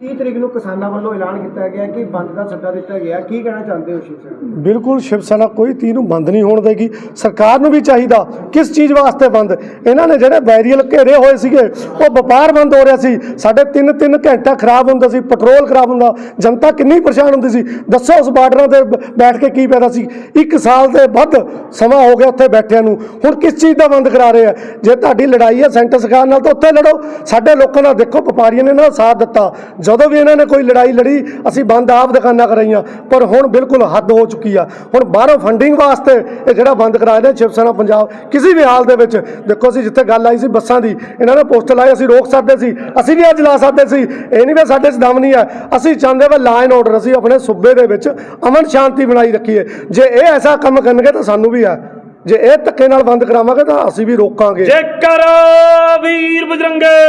30 ਤਰੀਕ ਨੂੰ ਕਿਸਾਨਾਂ ਵੱਲੋਂ ਐਲਾਨ ਕੀਤਾ ਗਿਆ ਕਿ ਬੰਦ ਦਾ ਸੱਦਾ ਦਿੱਤਾ ਗਿਆ। ਕੀ ਕਹਿਣਾ ਚਾਹੁੰਦੇ ਹੋ ਸ਼ਿਵ ਸੈਨਾ? ਬਿਲਕੁਲ ਸ਼ਿਵ ਸੈਨਾ, ਕੋਈ ਤੀਰ ਨੂੰ ਬੰਦ ਨਹੀਂ ਹੋਣ ਦੇਗੀ। ਸਰਕਾਰ ਨੂੰ ਵੀ ਚਾਹੀਦਾ ਕਿਸ ਚੀਜ਼ ਵਾਸਤੇ ਬੰਦ? ਇਹਨਾਂ ਨੇ ਜਿਹੜੇ ਬੈਰੀਅਲ ਘੇਰੇ ਹੋਏ ਸੀਗੇ, ਉਹ ਵਪਾਰ ਬੰਦ ਹੋ ਰਿਹਾ ਸੀ। ਸਾਡੇ 3-3 ਘੰਟਾ ਖਰਾਬ ਹੁੰਦਾ ਸੀ, ਪੈਟਰੋਲ ਖਰਾਬ ਹੁੰਦਾ। ਜਨਤਾ ਕਿੰਨੀ ਪਰੇਸ਼ਾਨ ਹੁੰਦੀ ਸੀ। ਦੱਸੋ ਉਸ ਬਾਰਡਰਾਂ ਤੇ ਬੈਠ ਕੇ ਕੀ ਪੈਦਾ ਸੀ? ਇੱਕ ਸਾਲ ਦੇ ਵੱਧ ਸਮਾਂ ਹੋ ਗਿਆ ਉੱਥੇ ਬੈਠਿਆਂ ਨੂੰ। ਹੁਣ ਕਿਸ ਚੀਜ਼ ਦਾ ਬੰਦ ਕਰਾ ਰਹੇ ਆ? ਜੇ ਤੁਹਾਡੀ ਲੜਾਈ ਹੈ ਸੈਂਟਰ ਸਰਕਾਰ ਨਾਲ ਤਾਂ ਉੱਥੇ ਲੜੋ। ਸਾਡੇ ਲੋਕਾਂ ਨਾਲ ਦੇਖੋ, ਵਪਾਰੀਆਂ ਨੇ ਇਹਨਾਂ ਦਾ ਸਾਥ ਦਿੱਤਾ। ਜਦੋਂ ਵੀ ਇਹਨਾਂ ਨੇ ਕੋਈ ਲੜਾਈ ਲੜੀ, ਅਸੀਂ ਬੰਦ ਆਪ ਦੁਕਾਨਾਂ ਕਰਾਈਆਂ, ਪਰ ਹੁਣ ਬਿਲਕੁਲ ਹੱਦ ਹੋ ਚੁੱਕੀ ਆ। ਹੁਣ ਬਾਹਰੋਂ ਫੰਡਿੰਗ ਵਾਸਤੇ ਇਹ ਜਿਹੜਾ ਬੰਦ ਕਰਾਇਆ ਨੇ ਸ਼ਿਵ ਸੈਨਾ ਪੰਜਾਬ, ਕਿਸੇ ਵੀ ਹਾਲ ਦੇ ਵਿੱਚ, ਦੇਖੋ ਅਸੀਂ ਜਿੱਥੇ ਗੱਲ ਆਈ ਸੀ ਬੱਸਾਂ ਦੀ, ਇਹਨਾਂ ਨੇ ਪੋਸਟਰ ਲਾਏ, ਅਸੀਂ ਰੋਕ ਸਕਦੇ ਸੀ, ਅਸੀਂ ਵੀ ਅੱਜ ਲਾ ਸਕਦੇ ਸੀ, ਇਹ ਨਹੀਂ ਵੀ ਸਾਡੇ 'ਚ ਦਮ ਨਹੀਂ ਹੈ ਅਸੀਂ ਚਾਹੁੰਦੇ ਵਾ ਲਾਈਨ ਆਰਡਰ ਅਸੀਂ ਆਪਣੇ ਸੂਬੇ ਦੇ ਵਿੱਚ ਅਮਨ ਸ਼ਾਂਤੀ ਬਣਾਈ ਰੱਖੀਏ। ਜੇ ਇਹ ਐਸਾ ਕੰਮ ਕਰਨਗੇ ਤਾਂ ਸਾਨੂੰ ਵੀ ਹੈ ਜੇ ਇਹ ਧੱਕੇ ਨਾਲ ਬੰਦ ਕਰਾਵਾਂਗੇ ਤਾਂ ਅਸੀਂ ਵੀ ਰੋਕਾਂਗੇ। ਜੇਕਰ ਵੀਰ ਬਜਰੰਗੇ।